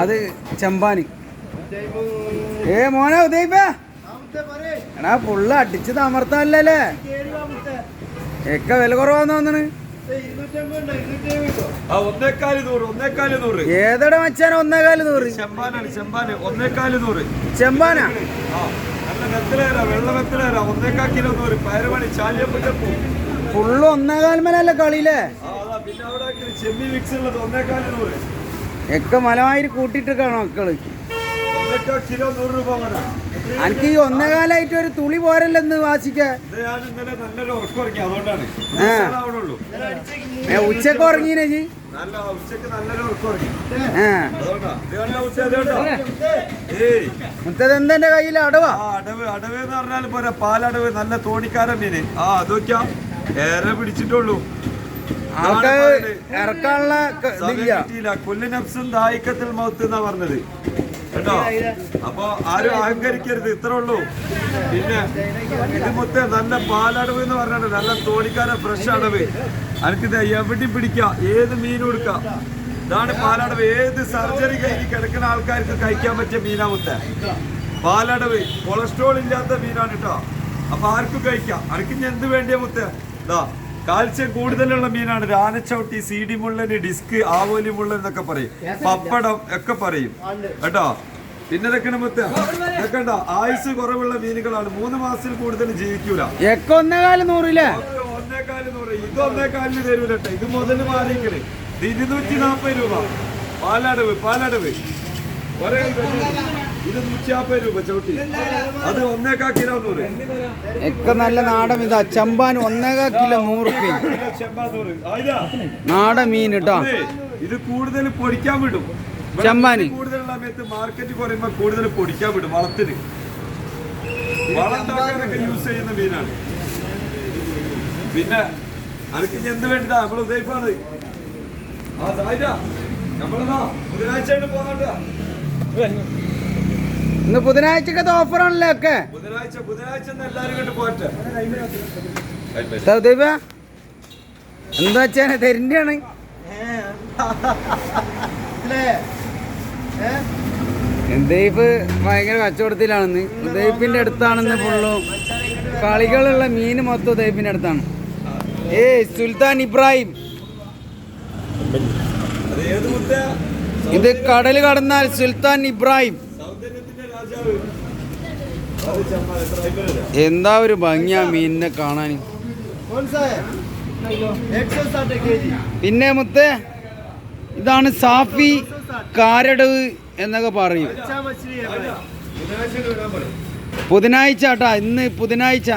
അത് ചെമ്പാന്. ഏ മോനെ ഉദയിപ്പ. എടാ പുള്ള അടിച്ച് തമർത്തല്ലേ ഒക്കെ വില കുറവാന്ന് തോന്നണ്. ഏതടാ മച്ചാന ഒന്നേകാൽ നൂറ്? ചെമ്പാനാണ് ചെമ്പാന്. ഫുള്ള് ഒന്നേകാൽമനല്ലേ കളിയില്ലേ ആ അതാ പിന്നെ അവിടെ ചെമ്മി മിക്സ് ഉള്ളത് ഒന്നേകാൽ നൂറ്. ഒക്കെ മലമാതിരി കൂട്ടിയിട്ടൊക്കെയാണ് മക്കൾ. എനിക്ക് ഈ ഒന്നേകാലായിട്ട് ഒരു തുളി പോരല്ലെന്ന് വാശിക്കാൻ ഉച്ചയ്ക്ക് ഉറങ്ങിനെ ജി നല്ല ഉച്ചയ്ക്ക് നല്ലൊരു ഉറക്കം ആ. അതുകൊണ്ടാ ഇത് കണ്ടാ ഉച്ച അത് കണ്ടോ? ഏയ് മുത്തത് എന്തെന്റെ കയ്യിൽ അടവാ? അടവ്. അടവ് എന്ന് പറഞ്ഞാൽ പോരാ. പാലടവ് നല്ല തോണിക്കാരൻ മീന്. ആ അതൊക്കെയാ ഏറെ പിടിച്ചിട്ടുള്ളൂ. ആൾക്കാർ ഇറക്കാനുള്ള ഇതില്ല. ദായിക്കത്തിൽ മൗത്ത് എന്നാ പറഞ്ഞത്. കേട്ടോ? അപ്പൊ ആരും അഹങ്കരിക്കരുത്. ഇത്രേ ഉള്ളൂ. പിന്നെ ഇത് മൊത്തം നല്ല പാലടവ് എന്ന് പറഞ്ഞാൽ നല്ല തോണിക്കാരൻ ഫ്രഷ് അടവ്. എനിക്കിത് എവിടെയും പിടിക്കാം. ഏത് മീനും എടുക്കാം ഇതാണ് പാലടവ്. ഏത് സർജറി കഴിഞ്ഞ് കിടക്കുന്ന ആൾക്കാർക്ക് കഴിക്കാൻ പറ്റിയ മീനാ മുത്ത. പാലടവ്. കൊളസ്ട്രോൾ ഇല്ലാത്ത മീനാണ് കേട്ടോ. അപ്പൊ ആർക്കും കഴിക്കാം. അനക്ക് ഇനി എന്ത് വേണ്ടിയ മുത്ത? ഇതാ. കാൽസ്യം കൂടുതലുള്ള മീനാണ്. രാനച്ചവട്ടി സി ഡി മുള്ളന് ഡിസ്ക് ആവോലി മുള്ളൻ എന്നൊക്കെ പറയും. പപ്പടം ഒക്കെ പറയും. കേട്ടോ? പിന്നെ ഇതൊക്കെ മുത്ത. ഇതൊക്കെ ഉണ്ടോ ആയുസ് കുറവുള്ള മീനുകളാണ്. മൂന്ന് മാസത്തിൽ കൂടുതൽ ജീവിക്കൂല. ഒന്നേകാൽ നൂറില്ലേ? ഒന്നേകാൽ നൂറ്. ഇത് ഒന്നേകാലിന് തരൂല കേട്ടോ ഇത് മുതൽ മാറിയിക്കണ് ഇരുന്നൂറ്റി നാപ്പത് രൂപ. പാലടവ് പാലടവ്. ഒരേ ഇത് നൂറ്റിയാപ്പത് രൂപ ചവിട്ടി അത് ഒന്നേക്കാ കിലോ നൂറ്. ഒക്കെ നല്ല നാടൻ ഇതാ. ചെമ്പാൻ ഒന്നേകാ കിലോ നൂറ് റുപ്യ. കിലോ ചെമ്പാ നൂറ് നാടൻ മീൻ കേട്ടോ ഇത് കൂടുതൽ പൊടിക്കാൻ വിടും. ചെമ്പാൻ ചെമ്പാന്. കൂടുതലുള്ള സമയത്ത് മാർക്കറ്റ് കുറയുമ്പോ കൂടുതൽ പൊടിക്കാൻ വിടും വളത്തിന്. വളം ഉണ്ടാക്കാനൊക്കെ യൂസ് ചെയ്യുന്ന മീനാണ്. പിന്നെ അനക്ക് എന്ത് വേണ്ട നമ്മൾ ഉദയിപ്പാണ് ആ സായിര നമ്മളെന്നാ? ബുധനാഴ്ച പോകാണ്ടാ ഇന്ന് ബുധനാഴ്ചക്കത്തെ ഓഫറാണല്ലേ ഒക്കെ? സൗദീപ എന്താ വെച്ചാൽ തെരണ്ടിയാണ്. ഉദയ്പ് ഭയങ്കര കച്ചവടത്തിലാണെന്ന്. ഉദയ്പിന്റെ അടുത്താണെന്ന് ഫുള്ളും കളികളുള്ള മീൻ മൊത്തം ഉദയ്പിന്റെ അടുത്താണ്. ഏ സുൽത്താൻ ഇബ്രാഹിം. ഇത് കടൽ കടന്നാൽ സുൽത്താൻ ഇബ്രാഹിം. എന്താ ഒരു ഭംഗിയാ മീനിനെ കാണാൻ പിന്നെ മുത്തേ ഇതാണ് സാഫി കാരടവ് എന്നൊക്കെ പറയും. ബുധനാഴ്ച ബുധനാഴ്ച കേട്ടാ ഇന്ന് ബുധനാഴ്ച